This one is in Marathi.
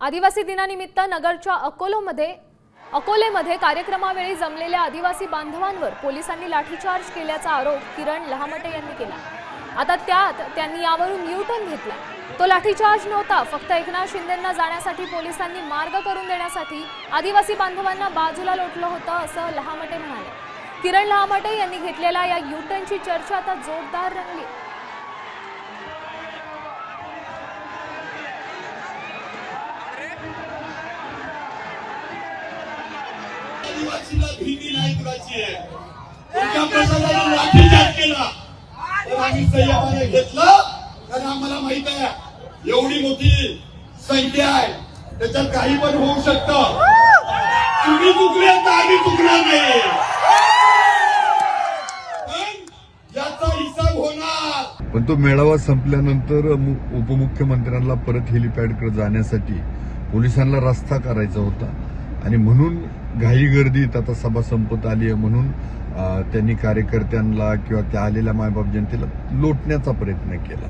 आदिवासी दिनानिमित्त नगरच्या अकोलोमध्ये अकोलेमध्ये कार्यक्रमावेळी जमलेल्या आदिवासी बांधवांवर पोलिसांनी लाठीचार्ज केल्याचा आरोप किरण लहामटे यांनी केला. आता त्यात त्यांनी यावरून न्यूटन घेतला. तो लाठीचार्ज नव्हता फक्त एकनाथ शिंदेंना जाण्यासाठी पोलिसांनी मार्ग करून देण्यासाठी आदिवासी बांधवांना बाजूला लोटलं होतं असं लहामटे म्हणाले. किरण लहामटे यांनी घेतलेल्या या युटनची चर्चा आता जोरदार रंगली. आदिवासीला भीती नाही कुणाची आहे. एका प्रसादाने लाठीचार्ज केला. तर आम्ही संयमाने घेतलं. कारण आम्हाला माहीत आहे एवढी मोठी संख्या आहे. त्याच्यात काही पण होऊ शकतं. तुम्ही चुकले तर आम्ही चुकणार नाही. पण याचा हिसाब होणार. पण तो मेळावा संपल्यानंतर उपमुख्यमंत्र्यांना परत हेलिपॅडकडे जाण्यासाठी पोलिसांना रस्ता करायचा होता. आणि म्हणून घाई गर्दीत आता सभा संपत आली आहे म्हणून त्यांनी कार्यकर्त्यांना किंवा त्या आलेल्या मायबाप जनतेला लोटण्याचा प्रयत्न केला.